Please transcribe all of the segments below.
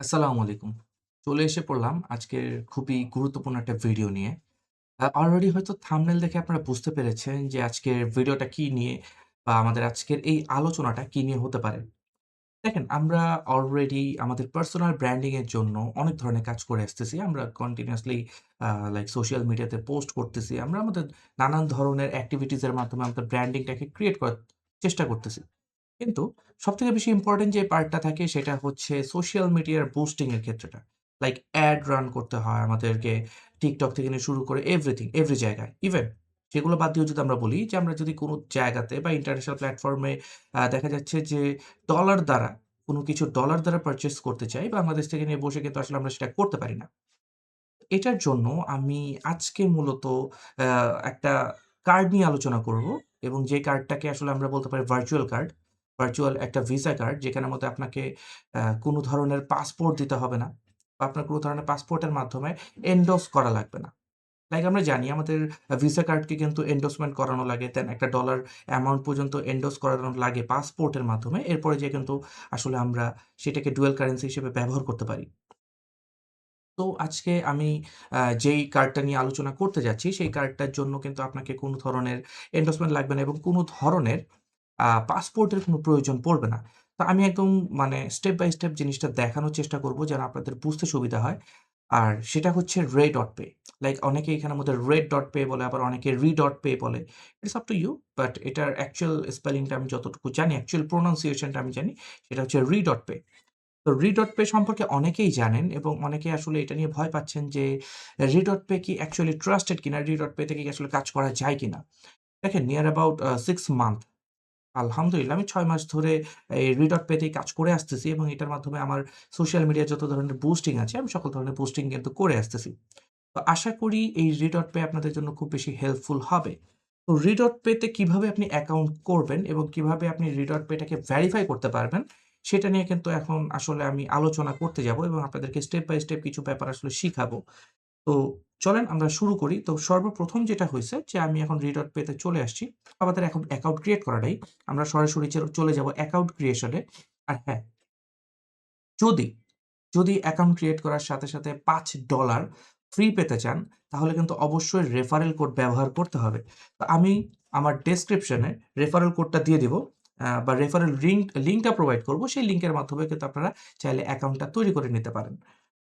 আসসালামু আলাইকুম। চলে এসে পড়লাম আজকের খুবই গুরুত্বপূর্ণ একটা ভিডিও নিয়ে। অলরেডি হয়তো থামনেল দেখে আপনারা বুঝতে পেরেছেন যে আজকের ভিডিওটা কি নিয়ে বা আমাদের আজকের এই আলোচনাটা কি নিয়ে হতে পারে। দেখেন, আমরা অলরেডি আমাদের পার্সোনাল ব্র্যান্ডিংয়ের জন্য অনেক ধরনের কাজ করে আসতেছি। আমরা কন্টিনিউয়াসলি লাইক সোশ্যাল মিডিয়াতে পোস্ট করতেছি। আমরা আমাদের নানান ধরনের এক্টিভিটিজ এর মাধ্যমে আমাদের ব্র্যান্ডিংটাকে ক্রিয়েট করার চেষ্টা করতেছি। কিন্তু সবথেকে বেশি ইম্পোর্টেন্ট যে পার্টটা থাকে সেটা হচ্ছে সোশ্যাল মিডিয়ার বুস্টিং এর ক্ষেত্রটা। লাইক অ্যাড রান করতে হয় আমাদেরকে টিকটক থেকে নিয়ে শুরু করে এভরিথিং, এভরি জায়গায়। ইভেন সেগুলো বাদ দিয়েও যদি আমরা বলি যে আমরা যদি কোনো জায়গাতে বা ইন্টারন্যাশনাল প্ল্যাটফর্মে দেখা যাচ্ছে যে ডলার দ্বারা কোনো কিছু ডলার দ্বারা পারচেস করতে চাই, বাংলাদেশ থেকে নিয়ে বসে কিন্তু আসলে আমরা সেটা করতে পারি না। এটার জন্য আমি আজকে মূলত একটা কার্ড নিয়ে আলোচনা করব এবং যে কার্ডটাকে আসলে আমরা বলতে পারি ভার্চুয়াল কার্ড। ভার্চুয়াল একটা ভিসা কার্ড যেখানের মধ্যে আপনাকে কোনো ধরনের পাসপোর্ট দিতে হবে না। বা আপনার কোনো ধরনের পাসপোর্টের মাধ্যমে এন্ডোস করা লাগবে না। লাইক আমরা জানি আমাদের ভিসা কার্ডকে কিন্তু এন্ডোসমেন্ট করানো লাগে। দেন একটা ডলার অ্যামাউন্ট পর্যন্ত এন্ডোর্স করানো লাগে পাসপোর্টের মাধ্যমে। এরপরে যেয়ে কিন্তু আসলে আমরা সেটাকে ডুয়েল কারেন্সি হিসেবে ব্যবহার করতে পারি। তো আজকে আমি যেই কার্ডটা নিয়ে আলোচনা করতে যাচ্ছি, সেই কার্ডটার জন্য কিন্তু আপনাকে কোনো ধরনের এন্ডোসমেন্ট লাগবে না এবং কোনো ধরনের পাসপোর্টের কোনো প্রয়োজন পড়বে না। তো আমি একদম মানে স্টেপ বাই স্টেপ জিনিসটা দেখানোর চেষ্টা করব যেন আপনাদের বুঝতে সুবিধা হয়। আর সেটা হচ্ছে রে ডট পে লাইক অনেকে এখানের মধ্যে রেড ডট পে বলে, আবার অনেকে রি ডট পে বলে। It's up to you. But এটার অ্যাকচুয়াল স্পেলিংটা আমি যতটুকু জানি, অ্যাকচুয়াল প্রোনাউন্সিয়েশন টা আমি জানি, সেটা হচ্ছে রি ডট পে তো রি ডট পে সম্পর্কে অনেকেই জানেন এবং অনেকে আসলে এটা নিয়ে ভয় পাচ্ছেন যে রি ডট পে কি অ্যাকচুয়ালি ট্রাস্টেড কিনা? রি ডট পে থেকে কি আসলে কাজ করা যায় কিনা? দেখেন নিয়ার অ্যাবাউট সিক্স মান্থ আলহামদুলিল্লাহ আমি ছয় মাস ধরে এই রি.পে তেই কাজ করে আসতেছি এবং এটার মাধ্যমে আমার সোশ্যাল মিডিয়ায় যত ধরনের বুস্টিং আছে, আমি সকল ধরনের বুস্টিং কিন্তু করে আসতেছি। তো আশা করি এই রিডট পে আপনাদের জন্য খুব বেশি হেল্পফুল হবে। তো রি.পে পেতে কীভাবে আপনি অ্যাকাউন্ট করবেন এবং কীভাবে আপনি রি.পে পেটাকে ভেরিফাই করতে পারবেন, সেটা নিয়ে কিন্তু এখন আসলে আমি আলোচনা করতে যাব এবং আপনাদেরকে স্টেপ বাই স্টেপ কিছু ব্যাপার আসলে শিখাবো। তো চলেন আমরা শুরু করি। তো সর্বপ্রথম যেটা হয়েছে যে আমি এখন রি.পে পেতে চলে আসছি। আমাদের এখন অ্যাকাউন্ট ক্রিয়েট করাটাই আমরা সরাসরি চলে যাব অ্যাকাউন্ট ক্রিয়েশনে আর হ্যাঁ যদি, যদি অ্যাকাউন্ট ক্রিয়েট করার সাথে, সাথে পাঁচ ডলার ফ্রি পেতে চান, তাহলে কিন্তু অবশ্যই রেফারেল কোড ব্যবহার করতে হবে। তো আমি আমার ডেসক্রিপশন রেফারেল কোডটা দিয়ে দিব। বা রেফারেল রিঙ্ক লিঙ্কটা প্রোভাইড করব। সেই লিঙ্কের মাধ্যমে কিন্তু আপনারা চাইলে অ্যাকাউন্টটা তৈরি করে নিতে পারেন।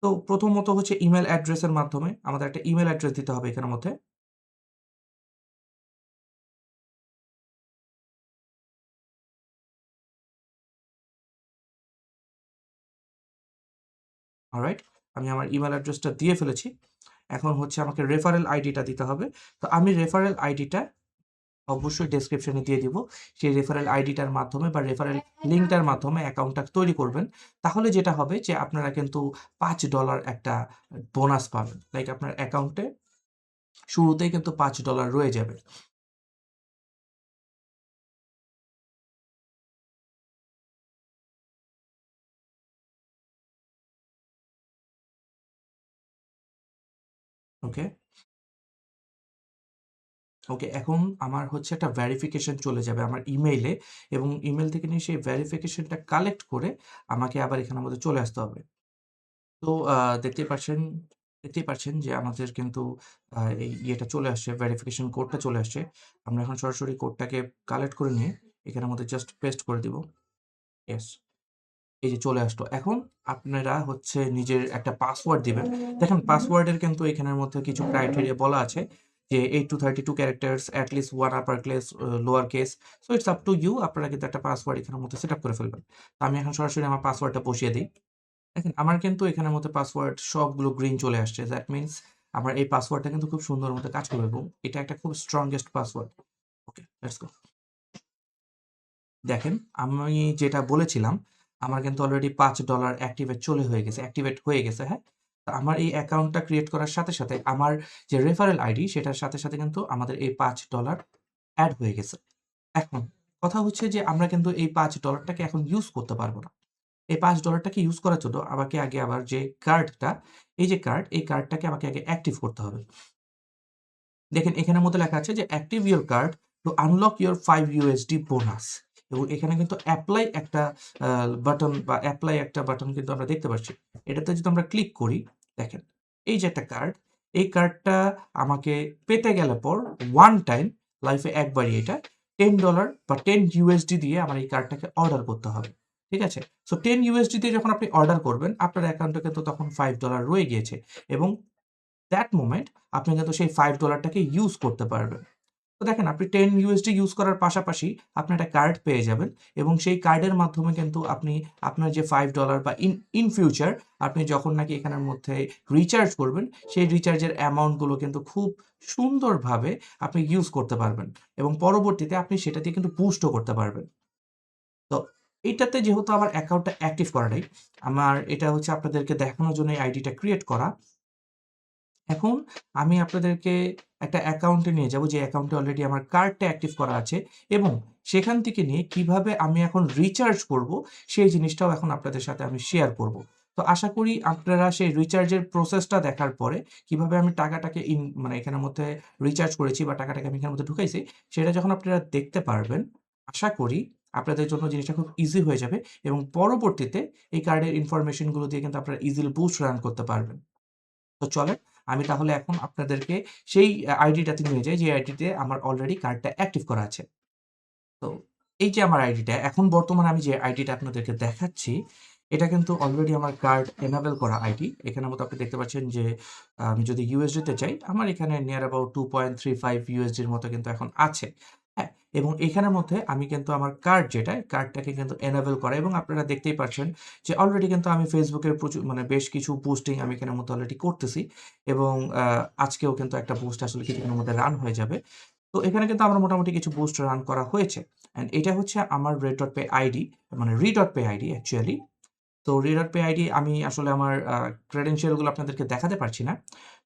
তো প্রথমত হচ্ছে ইমেল অ্যাড্রেসের মাধ্যমে আমাদের একটা ইমেল অ্যাড্রেস দিতে হবে এখানের মধ্যে। অলরাইট? আমি আমার ইমেল অ্যাড্রেসটা দিয়ে ফেলেছি। এখন হচ্ছে আমাকে রেফারেল আইডিটা দিতে হবে। তো আমি রেফারেল আইডিটা অবশ্যই ডেসক্রিপশন দিয়ে দিব। সেই রেফারেল আইডিটার মাধ্যমে বা রেফারেল লিঙ্কটার মাধ্যমে অ্যাকাউন্টটা তৈরি করবেন। তাহলে যেটা হবে যে আপনারা কিন্তু পাঁচ ডলার একটা বোনাস পাবেন। লাইক আপনার অ্যাকাউন্টে শুরুতেই কিন্তু পাঁচ ডলার রয়ে যাবে। ওকে? ওকে, এখন আমার হচ্ছে একটা ভেরিফিকেশন চলে যাবে আমার ইমেইলে এবং ইমেল থেকে নিয়ে সেই ভেরিফিকেশনটা কালেক্ট করে আমাকে আবার এখানের মধ্যে চলে আসতে হবে। তো আ দেখতেই পারছেন দেখতেই পারছেন যে আমাদের কিন্তু এই ইয়েটা চলে আসছে, ভেরিফিকেশন কোডটা চলে আসছে। আমরা এখন সরাসরি কোডটাকে কালেক্ট করে নিয়ে এখানের মধ্যে জাস্ট পেস্ট করে দিব। ইয়েস। এই যে চলে আসলো। এখন আপনারা হচ্ছে নিজের একটা পাসওয়ার্ড দিবেন। দেখেন পাসওয়ার্ডের কিন্তু এখানের মধ্যে কিছু ক্রাইটেরিয়া বলা আছে যে 8 to 32 characters, at least 1 upper or lower case. So it's up to you আপনারা কিন্তু একটা পাসওয়ার্ড এখানের মধ্যে সেটআপ করে ফেলবেন। তো আমি এখন সরাসরি আমার পাসওয়ার্ডটা বসিয়ে দিই দেখেন আমার কিন্তু এখানের মধ্যে পাসওয়ার্ড সবগুলো গ্রিন চলে আসছে। দ্যাট মিনস আমার এই পাসওয়ার্ডটা কিন্তু খুব সুন্দর মতো কাজ করবে এবং এটা একটা খুব strongest password. Okay, let's go. দেখেন আমি যেটা বলেছিলাম, আমার কিন্তু অলরেডি পাঁচ ডলার অ্যাক্টিভেট চলে হয়ে গেছে, অ্যাক্টিভেট হয়ে গেছে, হ্যাঁ? আমার এই অ্যাকাউন্টটা ক্রিয়েট করার সাথে, সাথে আমার যে রেফারেল আইডি সেটার সাথে, সাথে কিন্তু আমাদের এই পাঁচ ডলার অ্যাড হয়ে গেছে। এখন কথা হচ্ছে যে আমরা কিন্তু এই পাঁচ ডলারটাকে এখন ইউজ করতে পারব না। এই পাঁচ ডলারটাকে ইউজ করার জন্য আমাকে আগে আবার যে কার্ডটা, এই যে কার্ড, এই কার্ডটাকে আমাকে আগে অ্যাক্টিভ করতে হবে। দেখেন এখানের মধ্যে লেখা আছে যে, "active your card to unlock your five USD bonus." এবং এখানে কিন্তু অ্যাপ্লাই একটা বাটন বা অ্যাপ্লাই একটা বাটন কিন্তু আমরা দেখতে পাচ্ছি। এটাতে যদি আমরা ক্লিক করি, দেখেন এই যে একটা কার্ড, এই কার্ডটা আমাকে পেতে গেলে পর ওয়ান টাইম লাইফে একবারই এটা $10 বা $10 দিয়ে আমার এই কার্ডটাকে অর্ডার করতে হবে। ঠিক আছে? সো $10 দিয়ে যখন আপনি অর্ডার করবেন, আপনার অ্যাকাউন্টে কিন্তু তখন ফাইভ ডলার রয়ে গিয়েছে এবং দ্যাট মোমেন্ট আপনি কিন্তু সেই ফাইভ ডলারটাকে ইউজ করতে পারবেন। তো দেখেন আপনি $10 ইউজ করার পাশাপাশি আপনি একটা কার্ড পেয়ে যাবেন এবং সেই কার্ডের মাধ্যমে কিন্তু আপনি আপনার যে ফাইভ ডলার বা ইন ইন ফিউচার আপনি যখন নাকি এখানের মধ্যে রিচার্জ করবেন, সেই রিচার্জের অ্যামাউন্টগুলো কিন্তু খুব সুন্দরভাবে আপনি ইউজ করতে পারবেন এবং পরবর্তীতে আপনি সেটা দিয়ে কিন্তু বুস্টও করতে পারবেন। তো এইটাতে যেহেতু আমার অ্যাকাউন্টটা অ্যাক্টিভ করা নাই, আমার এটা হচ্ছে আপনাদেরকে দেখানোর জন্য আইডিটা ক্রিয়েট করা। এখন আমি আপনাদেরকে একটা অ্যাকাউন্টে নিয়ে যাব যে অ্যাকাউন্টে অলরেডি আমার কার্ডটা অ্যাক্টিভ করা আছে এবং সেখান থেকে নিয়ে কীভাবে আমি এখন রিচার্জ করব, সেই জিনিসটাও এখন আপনাদের সাথে আমি শেয়ার করব। তো আশা করি আপনারা সেই রিচার্জের প্রসেসটা দেখার পরে কীভাবে আমি টাকাটাকে ইন মানে এখানের মধ্যে রিচার্জ করেছি বা টাকাটাকে আমি এখানের মধ্যে ঢুকাইছি, সেটা যখন আপনারা দেখতে পারবেন, আশা করি আপনাদের জন্য জিনিসটা খুব ইজি হয়ে যাবে এবং পরবর্তীতে এই কার্ডের ইনফরমেশনগুলো দিয়ে কিন্তু আপনারা ইজিলি বুস্ট রান করতে পারবেন। তো চলেন আমি তাহলে এখন আপনাদেরকে সেই আইডিটাতে নিয়ে যাই যে আইডিতে আমার অলরেডি কার্ডটা অ্যাক্টিভ করা আছে। তো এই যে আমার আইডিটা এখন বর্তমানে আমি যে আইডিটা আপনাদেরকে দেখাচ্ছি, এটা কিন্তু অলরেডি আমার কার্ড এনাবেল করা আইডি। এখানে মতো আপনি দেখতে পাচ্ছেন যে আমি যদি ইউএসডিতে চাই আমার এখানে near about two point three five ইউএসডির মতো কিন্তু এখন আছে। হ্যাঁ? এবং এখানের মধ্যে আমি কিন্তু আমার কার্ড যেটা, কার্ডটাকে কিন্তু এনাবেল করা এবং আপনারা দেখতেই পাচ্ছেন যে অলরেডি কিন্তু আমি ফেসবুকের প্রচুর মানে বেশ কিছু পোস্টিং আমি এখানের মধ্যে অলরেডি করতেছি এবং আজকেও কিন্তু একটা পোস্ট আসলে কিছুক্ষণের মধ্যে রান হয়ে যাবে। তো এখানে কিন্তু আমার মোটামুটি কিছু বুস্ট রান করা হয়েছে। অ্যান্ড এটা হচ্ছে আমার রেড ডট পে আইডি মানে রি ডট পে আইডি অ্যাকচুয়ালি। তো রি ডট পে আইডি আমি আসলে আমার আ ক্রেডেনশিয়ালগুলো আপনাদেরকে দেখাতে পারছি না।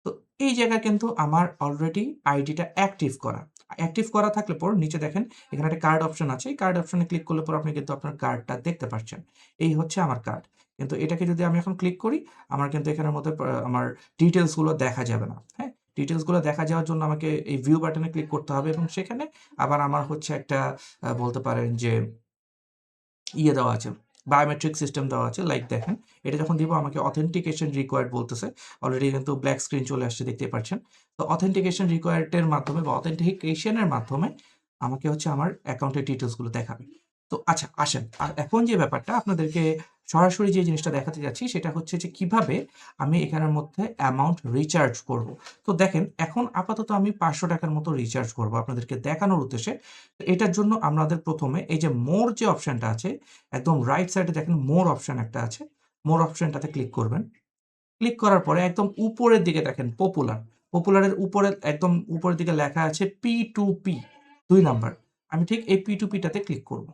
তো এই জায়গায় কিন্তু আমার অলরেডি আইডিটা অ্যাক্টিভ করা। অ্যাক্টিভ করা থাকলে পর নিচে দেখেন এখানে একটা কার্ড অপশন আছে। এই কার্ড অপশনে ক্লিক করলে পর আপনি কিন্তু আপনার কার্ডটা দেখতে পাচ্ছেন। এই হচ্ছে আমার কার্ড। কিন্তু এটাকে যদি আমি এখন ক্লিক করি, আমার কিন্তু এখানের মধ্যে আমার ডিটেলসগুলো দেখা যাবে না। হ্যাঁ? ডিটেলসগুলো দেখা যাওয়ার জন্য আমাকে এই ভিউ বাটনে ক্লিক করতে হবে এবং সেখানে আবার আমার হচ্ছে একটা বলতে পারেন যে ইয়ে দেওয়া আছে, বায়োমেট্রিক সিস্টেম দেওয়া আছে। লাইক দেখেন, এটা যখন দিব আমাকে অথেন্টিকেশন রিকোয়ার্ড বলতেছে। অলরেডি কিন্তু ব্ল্যাক স্ক্রিন চলে আসছে দেখতে পাচ্ছেন। তো অথেন্টিকেশন রিকোয়ার্ডের মাধ্যমে বা অথেন্টিকেশনের মাধ্যমে আমাকে হচ্ছে আমার অ্যাকাউন্টের ডিটেলসগুলো দেখাবে। তো আচ্ছা আসেন। আর এখন যে ব্যাপারটা আপনাদেরকে সরাসরি যে জিনিসটা দেখাতে যাচ্ছি সেটা হচ্ছে যে কীভাবে আমি এখানের মধ্যে অ্যামাউন্ট রিচার্জ করব। তো দেখেন এখন আপাতত আমি পাঁচশো টাকার মতো রিচার্জ করব আপনাদেরকে দেখানোর উদ্দেশ্যে। এটার জন্য আমাদের প্রথমে এই যে মোর যে অপশনটা আছে, একদম রাইট সাইডে দেখেন মোর অপশন একটা আছে। মোর অপশানটাতে ক্লিক করবেন। ক্লিক করার পরে একদম উপরের দিকে দেখেন পপুলার। পপুলারের উপরে একদম উপরের দিকে লেখা আছে P2P ২ নাম্বার। আমি ঠিক এই P2P টাতে ক্লিক করব।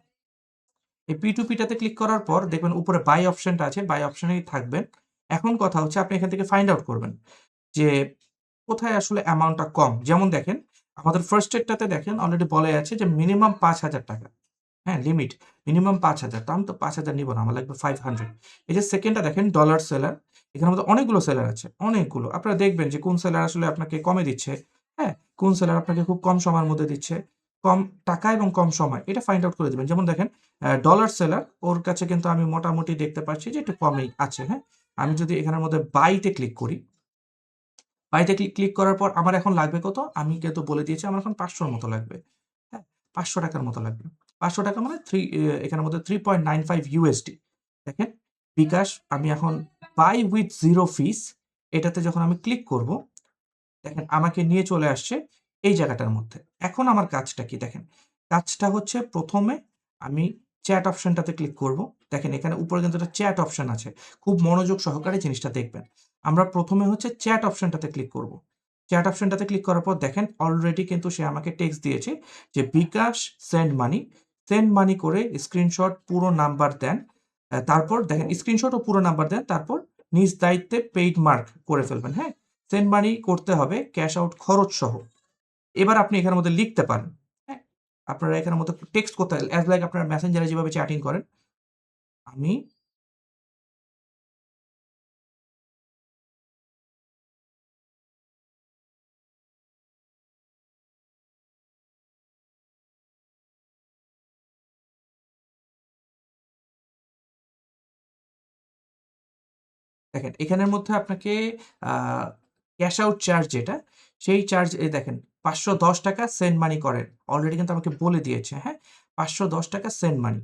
এই P2P টাতে ক্লিক করার পর দেখবেন উপরে বাই অপশনটা আছে, বাই অপশনেই থাকবেন। এখন কথা হচ্ছে আপনি এখান থেকে ফাইন্ড আউট করবেন যে কোথায় আসলে অ্যামাউন্টটা কম। যেমন দেখেন আমাদের ফার্স্ট এরটাতে দেখেন অলরেডি বলাই আছে যে মিনিমাম ৳৫,০০০ হ্যাঁ? লিমিট মিনিমাম ৫,০০০ তো আমি তো ৫,০০০ নিব না। আমার লাগবে 500 এই যে সেকেন্ডটা দেখেন ডলার সেলার। এখানের মধ্যে অনেকগুলো সেলার আছে, অনেকগুলো। আপনারা দেখবেন যে কোন সেলার আসলে আপনাকে কমে দিচ্ছে, হ্যাঁ? কোন সেলার আপনাকে খুব কম সময়ের মধ্যে দিচ্ছে। কম টাকা এবং কম সময় এটা ফাইন্ড আউট করে দিবেন। যেমন দেখেন ডলার সেলার ওর কাছে কিন্তু আমি মোটামুটি দেখতে পাচ্ছি যে একটু কমেই আছে, হ্যাঁ? আমি যদি এখানের মধ্যে বাইতে ক্লিক করি বাইতে ক্লিক ক্লিক করার পর আমার এখন লাগবে কত? আমি কিন্তু বলে দিয়েছি আমার এখন পাঁচশোর মতো লাগবে। হ্যাঁ? পাঁচশো টাকার মতো লাগবে। ৳৫০০ মানে থ্রি এখানের মধ্যে three point nine five USD দেখেন বিকাশ আমি এখন বাই উইথ জিরো ফিস এটাতে যখন আমি ক্লিক করব, দেখেন আমাকে নিয়ে চলে আসছে এই জায়গাটার মধ্যে। এখন আমার কাজটা কি দেখেন। কাজটা হচ্ছে প্রথমে আমি চ্যাট অপশনটাতে ক্লিক করব। দেখেন এখানে উপরে কিন্তু একটা চ্যাট অপশন আছে। খুব মনোযোগ সহকারে জিনিসটা দেখবেন। আমরা প্রথমে হচ্ছে চ্যাট অপশনটাতে ক্লিক করব। চ্যাট অপশনটাতে ক্লিক করার পর দেখেন অলরেডি কিন্তু সে আমাকে টেক্সট দিয়েছে যে বিকাশ সেন্ড মানি, সেন্ড মানি করে স্ক্রিনশট পুরো নাম্বার দেন। তারপর দেখেন স্ক্রিনশট ও পুরো নাম্বার দেন। তারপর নিজ দায়িত্বে পেইড মার্ক করে ফেলবেন, হ্যাঁ? সেন্ড মানি করতে হবে ক্যাশ আউট খরচ সহ। এবার আপনি এখানের মধ্যে লিখতে পারেন। হ্যাঁ? আপনারা এখানের মধ্যে টেক্সট করতে অ্যাজ লাইক আপনারা মেসেঞ্জারে যেভাবে চ্যাটিং করেন, আমি দেখেন, এখানের মধ্যে আপনাকে ক্যাশ আউট চার্জ যেটা, সেই চার্জ দেখেন এই দেখেন ৳৫১০ সেন্ড মানি করেন। অলরেডি কিন্তু আমাকে বলে দিয়েছে, হ্যাঁ? ৳৫১০ সেন্ড মানি।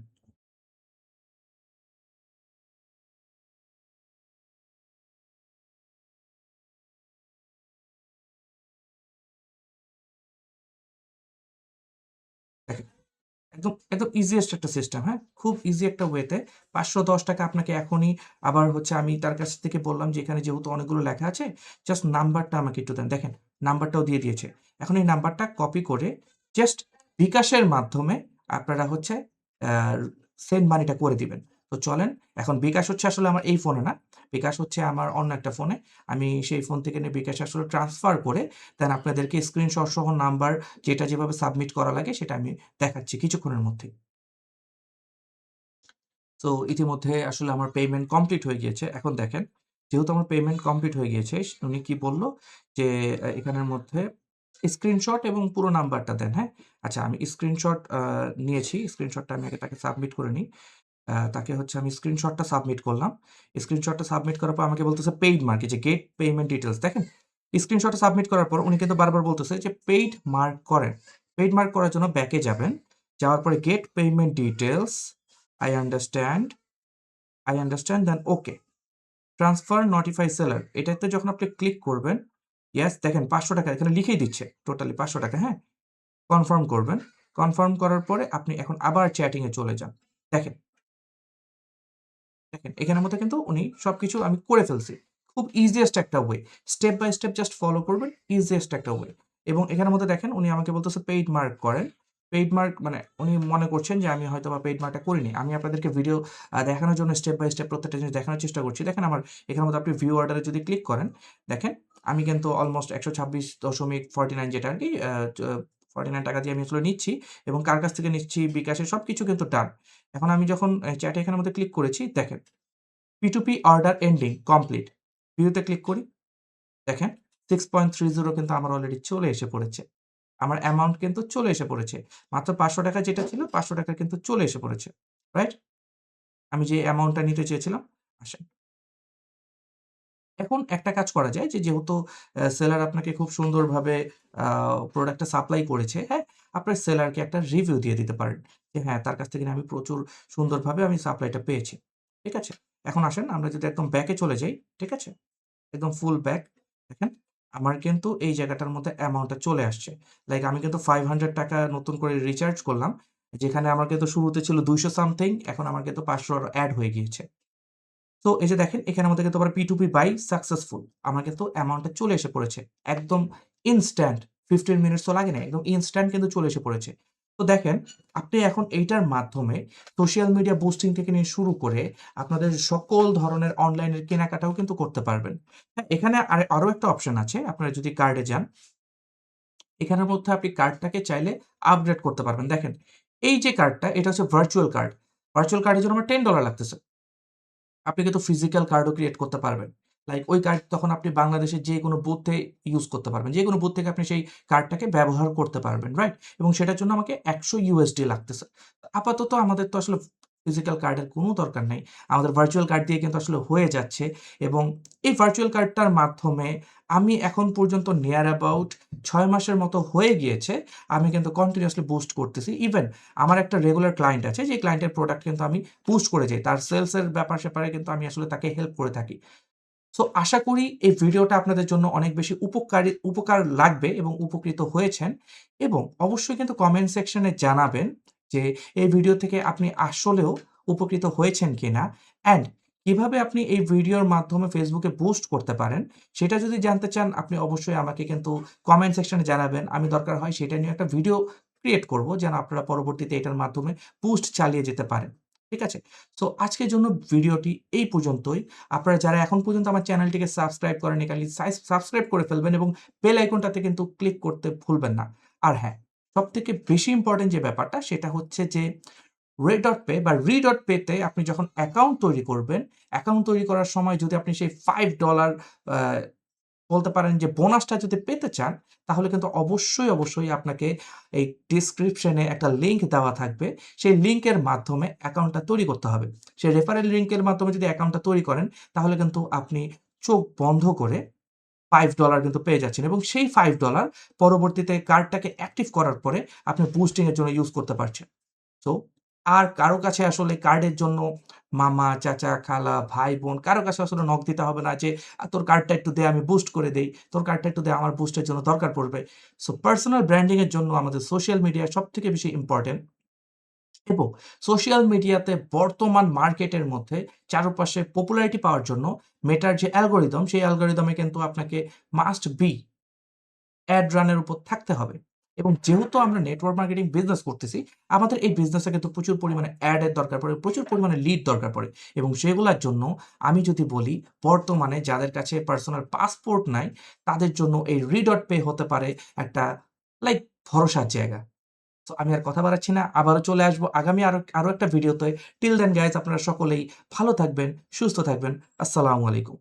একদম, একদম ইজিয়েস্ট একটা সিস্টেম, হ্যাঁ? খুব ইজি একটা ওয়েতে ৳৫১০ আপনাকে এখনই আবার হচ্ছে আমি তার কাছ থেকে বললাম যে এখানে যেহেতু অনেকগুলো লেখা আছে, জাস্ট নাম্বারটা আমাকে একটু দেন। দেখেন, নাম্বারটাও দিয়ে দিয়েছে। এখন এই নাম্বারটা কপি করে জাস্ট বিকাশের মাধ্যমে আপনারা হচ্ছে সেন্ড মানিটা করে দিবেন। তো চলেন, এখন বিকাশ হচ্ছে আসলে আমার এই ফোনে না। বিকাশ হচ্ছে আমার অন্য একটা ফোনে। আমি সেই ফোন থেকে নিয়ে বিকাশ আসলে ট্রান্সফার করে দেন আপনাদেরকে স্ক্রিনশট সহ নাম্বার যেটা যেভাবে সাবমিট করা লাগে সেটা আমি দেখাচ্ছি কিছুক্ষণের মধ্যে তো ইতিমধ্যে আসলে আমার পেমেন্ট কমপ্লিট হয়ে গিয়েছে। এখন দেখেন, যেহেতু আমার পেমেন্ট কমপ্লিট হয়ে গিয়েছে, উনি কি বলল যে এখানের মধ্যে স্ক্রিনশট এবং পুরো নাম্বারটা দেন, হ্যাঁ? আচ্ছা আমি স্ক্রিনশট নিয়েছি। স্ক্রিনশটটা আমি আগে তাকে সাবমিট করে নিই। তাকে হচ্ছে আমি স্ক্রিনশটটা সাবমিট করলাম। স্ক্রিনশটটা সাবমিট করার পর আমাকে বলতেছে পেইড মার্ক যে গেট পেমেন্ট ডিটেলস দেখেন? স্ক্রিনশটটা সাবমিট করার পর উনি কিন্তু বারবার বলতেছে যে পেইড মার্ক করেন। পেইড মার্ক করার জন্য ব্যাকে যাবেন। যাওয়ার পরে get payment details I understand I understand then okay. Transfer notify seller এটাতে যখন আপনি ক্লিক করবেন, ইয়াস দেখেন ৳৫০০ এখানে লিখেই দিচ্ছে টোটালি ৳৫০০ হ্যাঁ? কনফার্ম করবেন। কনফার্ম করার পরে আপনি এখন আবার চ্যাটিংয়ে চলে যান। দেখেন দেখেন, এখানের মধ্যে কিন্তু উনি সবকিছু আমি করে ফেলছি। খুব ইজিয়েস্ট একটা way. Step by step just follow করবেন। ইজিয়েস্ট একটা ওয়ে। এবং এখানের মধ্যে দেখেন উনি আমাকে বলতেছে পেইড মার্ক করেন। পেইড মার্ক মানে উনি মনে করছেন যে আমি হয়তোবা পেইড মার্কটা করিনি। আমি আপনাদেরকে ভিডিও দেখানোর জন্য স্টেপ বাই স্টেপ প্রত্যেকটা জিনিস দেখানোর চেষ্টা করছি। দেখেন আমার এখানের মধ্যে আপনি ভিউ অর্ডার যদি ক্লিক করেন, দেখেন আমি কিন্তু অলমোস্ট ৳১২৬.৪৯ যেটা আর কি ফর্টি নাইন টাকা দিয়ে আমি আসলে নিচ্ছি এবং কার কাছ থেকে নিচ্ছি, বিকাশে সব কিছু কিন্তু ডান। এখন আমি যখন চ্যাটে এখানের মধ্যে ক্লিক করেছি, দেখেন P2P অর্ডার এন্ডিং কমপ্লিট। ভিউতে ক্লিক করি। দেখেন 6.30 কিন্তু আমার অলরেডি চলে এসে পড়েছে। আমার অ্যামাউন্ট কিন্তু চলে এসে পড়েছে। মাত্র ৳৫০০ যেটা ছিল ৳৫০০ কিন্তু চলে এসে পড়েছে। রাইট? আমি যে অ্যামাউন্টটা নিতে চেয়েছিলাম, আসেন। এখন একটা কাজ করা যায় যে যেহেতু সেলার আপনাকে খুব সুন্দরভাবে প্রোডাক্টটা সাপ্লাই করেছে, হ্যাঁ? আপনার সেলারকে একটা রিভিউ দিয়ে দিতে পারেন। যে হ্যাঁ, তার কাছ থেকে আমি প্রচুর সুন্দরভাবে আমি সাপ্লাইটা পেয়েছি। ঠিক আছে? এখন আসেন আমরা যদি একদম ব্যাকে চলে যাই, ঠিক আছে? একদম ফুল ব্যাক দেখেন আমার কিন্তু এই জায়গাটার মধ্যে অ্যামাউন্টটা চলে আসছে। লাইক আমি কিন্তু ৳500 নতুন করে রিচার্জ করলাম। যেখানে আমার কিন্তু শুরুতে ছিল ২০০ সামথিং এখন আমার কিন্তু পাঁচশো অ্যাড হয়ে গিয়েছে। তো এই যে দেখেন এখানে আমাদের কিন্তু আবার পিটুপি বাই সাকসেসফুল। আমার কিন্তু অ্যামাউন্টটা চলে এসে পড়েছে। একদম ইনস্ট্যান্ট 15 মিনিটস তো লাগে না একদম ইনস্ট্যান্ট কিন্তু চলে এসে পড়েছে। তো দেখেন আপনি এখন এইটার মাধ্যমে সোশ্যাল মিডিয়া বুস্টিং থেকে নিয়ে শুরু করে আপনাদের সকল ধরনের অনলাইনের কেনাকাটাও কিন্তু করতে পারবেন। হ্যাঁ, এখানে আর আরও একটা অপশন আছে। আপনারা যদি কার্ডে যান এখানের মধ্যে আপনি কার্ডটাকে চাইলে আপগ্রেড করতে পারবেন। দেখেন, এই যে কার্ডটা এটা হচ্ছে ভার্চুয়াল কার্ড। ভার্চুয়াল কার্ডের জন্য আমার $10 লাগতেছে। আপনি কিন্তু ফিজিক্যাল কার্ডও ক্রিয়েট করতে পারবেন। লাইক ওই কার্ড তখন আপনি বাংলাদেশের যেকোনো বুথে ইউজ করতে পারবেন। যে কোনো বুথ থেকে আপনি সেই কার্ডটাকে ব্যবহার করতে পারবেন, রাইট? এবং সেটার জন্য আমাকে $১০০ লাগতেছে। আপাতত আমাদের তো আসলে ফিজিক্যাল কার্ডের কোনো দরকার নেই। আমাদের ভার্চুয়াল কার্ড দিয়ে কিন্তু আসলে হয়ে যাচ্ছে এবং এই ভার্চুয়াল কার্ডটার মাধ্যমে আমি এখন পর্যন্ত নিয়ার অ্যাবাউট ছয় মাসের মতো হয়ে গিয়েছে। আমি কিন্তু কন্টিনিউসলি বুস্ট করতেছি। ইভেন আমার একটা রেগুলার ক্লায়েন্ট আছে যে ক্লায়েন্টের প্রোডাক্ট কিন্তু আমি বুস্ট করে যাই। তার সেলসের ব্যাপার-স্যাপারে কিন্তু আমি আসলে তাকে হেল্প করে থাকি। সো আশা করি এই ভিডিওটা আপনাদের জন্য অনেক বেশি উপকারী, উপকার লাগবে এবং উপকৃত হয়েছেন এবং অবশ্যই কিন্তু কমেন্ট সেকশনে জানাবেন যে এই ভিডিও থেকে আপনি আসলেও উপকৃত হয়েছেন কিনা অ্যান্ড কীভাবে আপনি এই ভিডিওর মাধ্যমে ফেসবুকে বুস্ট করতে পারেন, সেটা যদি জানতে চান, আপনি অবশ্যই আমাকে কিন্তু কমেন্ট সেকশনে জানাবেন। আমি দরকার হয় সেটা নিয়ে একটা ভিডিও ক্রিয়েট করব, যেন আপনারা পরবর্তীতে এটার মাধ্যমে বুস্ট চালিয়ে যেতে পারেন। ঠিক আছে? সো আজকের জন্য ভিডিওটি এই পর্যন্তই। আপনারা যারা এখন পর্যন্ত আমার চ্যানেলটিকে সাবস্ক্রাইব করেননি কাইন্ডলি সাবস্ক্রাইব করে ফেলবেন এবং বেল আইকনটাতে কিন্তু ক্লিক করতে ভুলবেন না। আর হ্যাঁ, সবথেকে বেশি ইম্পোর্টেন্ট যে ব্যাপারটা সেটা হচ্ছে যে রে ডট পে বা রি.পে পেতে আপনি যখন অ্যাকাউন্ট তৈরি করবেন, অ্যাকাউন্ট তৈরি করার সময় যদি আপনি সেই $5 আ বলতে পারেন যে বোনাসটা যদি পেতে চান, তাহলে কিন্তু অবশ্যই, অবশ্যই আপনাকে এই ডেসক্রিপশনে একটা লিঙ্ক দেওয়া থাকবে। সেই লিঙ্কের মাধ্যমে অ্যাকাউন্টটা তৈরি করতে হবে। সেই রেফারেল লিঙ্কের মাধ্যমে যদি অ্যাকাউন্টটা তৈরি করেন, তাহলে কিন্তু আপনি চোখ বন্ধ করে ফাইভ ডলার কিন্তু পেয়ে যাচ্ছেন এবং সেই ফাইভ ডলার পরবর্তীতে কার্ডটাকে অ্যাক্টিভ করার পরে আপনি বুস্টিং এর জন্য ইউজ করতে পারছেন। সো আর কারও কাছে আসলে কার্ডের জন্য মামা, চাচা, খালা, ভাই-বোন কারও কাছে আসলে নখ দিতে হবে না যে, "তোর কার্ডটা একটু দে আমি বুস্ট করে দেই। তোর কার্ডটা একটু দে আমার বুস্টের জন্য দরকার পড়বে।" সো পার্সোনাল ব্র্যান্ডিংয়ের জন্য আমাদের সোশ্যাল মিডিয়া সবথেকে বেশি ইম্পোর্টেন্ট। এবং সোশ্যাল মিডিয়াতে বর্তমান মার্কেটের মধ্যে চারপাশে পপুলারিটি পাওয়ার জন্য মেটার যে অ্যালগোরিদম সেই অ্যালগরিদমে কিন্তু আপনাকে মাস্ট বি অ্যাড রানের উপর থাকতে হবে। এবং যেহেতু আমরা নেটওয়ার্ক মার্কেটিং বিজনেস করতেছি, আমাদের এই বিজনেসে কিন্তু প্রচুর পরিমাণে অ্যাড এর দরকার পড়ে, প্রচুর পরিমাণে লিড দরকার পড়ে এবং সেগুলার জন্য আমি যদি বলি বর্তমানে যাদের কাছে পার্সোনাল পাসপোর্ট নাই, তাদের জন্য এই রি.পে হতে পারে একটা লাইক ভরসার জায়গা। তো আমি আর কথা বাড়াচ্ছি না। আবারও চলে আসব আগামী আরও আরও একটা ভিডিওতে। টিল দেন গাইজ আপনারা সকলেই ভালো থাকবেন, সুস্থ থাকবেন। আসসালামু আলাইকুম।